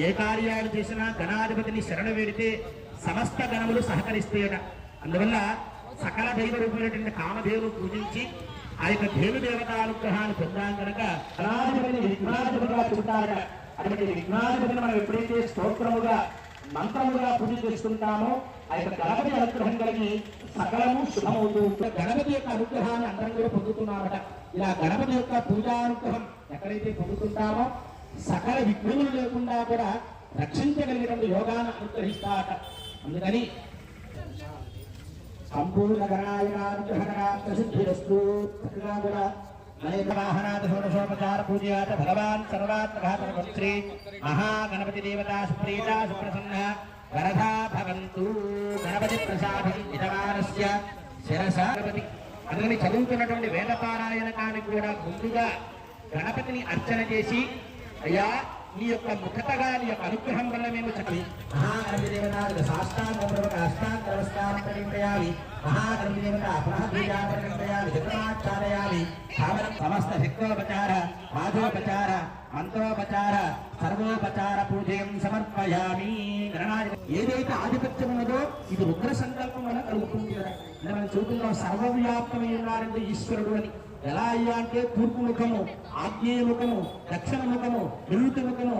ఏ కార్యాలు చేసినా గణాధిపతిని శరణ వేడితే సమస్త గణములు సహకరిస్తాయట. అందువల్ల సకల దైవ రూపమైనటువంటి కామదేవులు పూజించి ఆ యొక్క దేవి దేవతానుగ్రహాన్ని పొందాం కనుక గణాధిపతిని విఘ్నాధిపతిగా చెబుతారట అటువంటి విఘ్నాధిపతిని మనం ఎప్పుడైతే స్తోత్రముగా మంత్రముగా పూజ చేసుకుంటామో ఆ యొక్క గణపతి అనుగ్రహం కలిగి సకలము శుభమవుతూ ఉంటుంది. గణపతి యొక్క అనుగ్రహాన్ని అందరం కూడా పొందుతున్నామట ఇలా గణపతి యొక్క పూజానుగ్రహం ఎక్కడైతే పొందుతుంటామో సకల విఘ్నములు లేకుండా కూడా రక్షించగలిగినటువంటి యోగాన్ని అనుగ్రహిస్తాట అందుకని సంపూర్ణ గణాయనానుగ్రహణార్థసిద్ధిరస్తు చక్కగా కూడా అనేక వాహనాథ షోడశోపచార పూజయాత భగవాన్ సర్వాత్మఘాతన మహాగణపతి దేవతా సుప్రీత సుప్రసన్న వరదా భవంతు. గణపతి ప్రసాదం యజమానస్య అందుకని చదువుతున్నటువంటి కూడా ముందుగా గణపతిని అర్చన చేసి అయ్యా నీ యొక్క ముఖతగా నీ యొక్క అనుగ్రహం వల్ల మేము చెప్పి మహాగణపతి దేవత సాష్టాంగ అష్టాంగ నమస్కారం ప్రకటింపయాలి మహాగణపతి దేవత పునః సమస్త శక్తోపచార మాధోపచార మంత్రోపచార సర్వోపచార పూజయం సమర్పయామి. ఏదైతే ఆధిపత్యం ఉన్నదో ఇది ఉగ్ర సంకల్పం వల్ల కలుగుతుంది కదా. అంటే మనం చూపుల్లో సర్వవ్యాప్తమై ఉన్నారంటే ఈశ్వరుడు అని. ఎలా అయ్యా అంటే తూర్పు ముఖము ఆగ్నేయ ముఖము దక్షిణ ముఖము నిరుతి ముఖము